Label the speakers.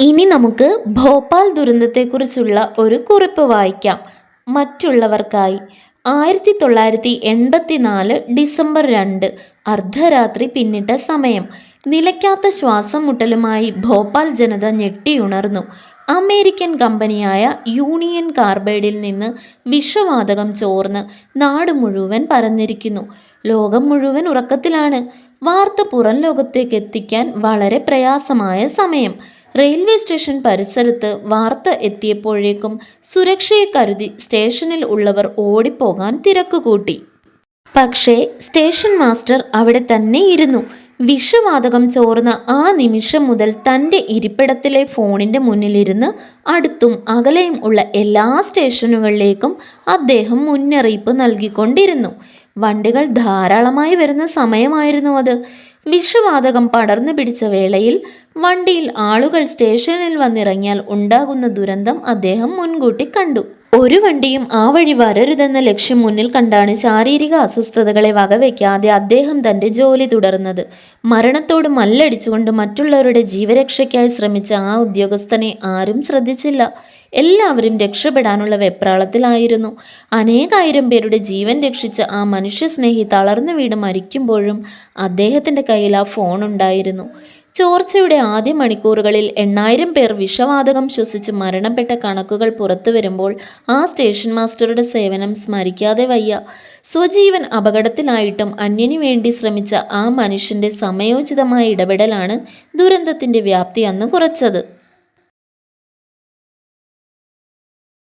Speaker 1: ഇനി നമുക്ക് ഭോപ്പാൽ ദുരന്തത്തെക്കുറിച്ചുള്ള ഒരു കുറിപ്പ് വായിക്കാം. മറ്റുള്ളവർക്കായി. ആയിരത്തി തൊള്ളായിരത്തി എൺപത്തി നാല് ഡിസംബർ രണ്ട് അർദ്ധരാത്രി പിന്നിട്ട സമയം. നിലയ്ക്കാത്ത ശ്വാസം മുട്ടലുമായി ഭോപ്പാൽ ജനത ഞെട്ടിയുണർന്നു. അമേരിക്കൻ കമ്പനിയായ യൂണിയൻ കാർബൈഡിൽ നിന്ന് വിഷവാതകം ചോർന്ന് നാട് മുഴുവൻ പരന്നിരിക്കുന്നു. ലോകം മുഴുവൻ ഉറക്കത്തിലാണ്. വാർത്ത പുറം ലോകത്തേക്ക് എത്തിക്കാൻ വളരെ പ്രയാസമായ സമയം. റെയിൽവേ സ്റ്റേഷൻ പരിസരത്ത് വാർത്ത എത്തിയപ്പോഴേക്കും സുരക്ഷയെ കരുതി സ്റ്റേഷനിൽ ഉള്ളവർ ഓടിപ്പോകാൻ തിരക്കുകൂട്ടി. പക്ഷേ സ്റ്റേഷൻ മാസ്റ്റർ അവിടെ തന്നെ ഇരുന്നു വിഷവാതകം ചോർന്ന ആ നിമിഷം മുതൽ തന്റെ ഇരിപ്പിടത്തിലെ ഫോണിന്റെ മുന്നിലിരുന്ന് അടുത്തും അകലെയും ഉള്ള എല്ലാ സ്റ്റേഷനുകളിലേക്കും അദ്ദേഹം മുന്നറിയിപ്പ് നൽകിക്കൊണ്ടിരുന്നു. വണ്ടികൾ ധാരാളമായി വരുന്ന സമയമായിരുന്നു അത്. വിഷവാതകം പടർന്നു പിടിച്ച വേളയിൽ വണ്ടിയിൽ ആളുകൾ സ്റ്റേഷനിൽ വന്നിറങ്ങിയാൽ ഉണ്ടാകുന്ന ദുരന്തം അദ്ദേഹം മുൻകൂട്ടി കണ്ടു. ഒരു വണ്ടിയും ആ വഴി വരരുതെന്ന ലക്ഷ്യം മുന്നിൽ കണ്ടാണ് ശാരീരിക അസ്വസ്ഥതകളെ വകവയ്ക്കാതെ അദ്ദേഹം തന്റെ ജോലി തുടർന്നത്. മരണത്തോട് മല്ലടിച്ചുകൊണ്ട് മറ്റുള്ളവരുടെ ജീവരക്ഷയ്ക്കായി ശ്രമിച്ച ആ ഉദ്യോഗസ്ഥനെ ആരും ശ്രദ്ധിച്ചില്ല. എല്ലാവരും രക്ഷപ്പെടാനുള്ള വെപ്രാളത്തിലായിരുന്നു. അനേകായിരം പേരുടെ ജീവൻ രക്ഷിച്ച് ആ മനുഷ്യസ്നേഹി തളർന്നു വീട് മരിക്കുമ്പോഴും അദ്ദേഹത്തിന്റെ കയ്യിൽ ആ ഫോൺ ഉണ്ടായിരുന്നു. ചോർച്ചയുടെ ആദ്യ മണിക്കൂറുകളിൽ എണ്ണായിരം പേർ വിഷവാതകം ശ്വസിച്ച് മരണപ്പെട്ട കണക്കുകൾ പുറത്തു വരുമ്പോൾ ആ സ്റ്റേഷൻ മാസ്റ്ററുടെ സേവനം സ്മരിക്കാതെ വയ്യ. സ്വജീവൻ അപകടത്തിലായിട്ടും അന്യനു വേണ്ടി ശ്രമിച്ച ആ മനുഷ്യന്റെ സമയോചിതമായ ഇടപെടലാണ് ദുരന്തത്തിന്റെ വ്യാപ്തി അന്ന് കുറച്ചത്.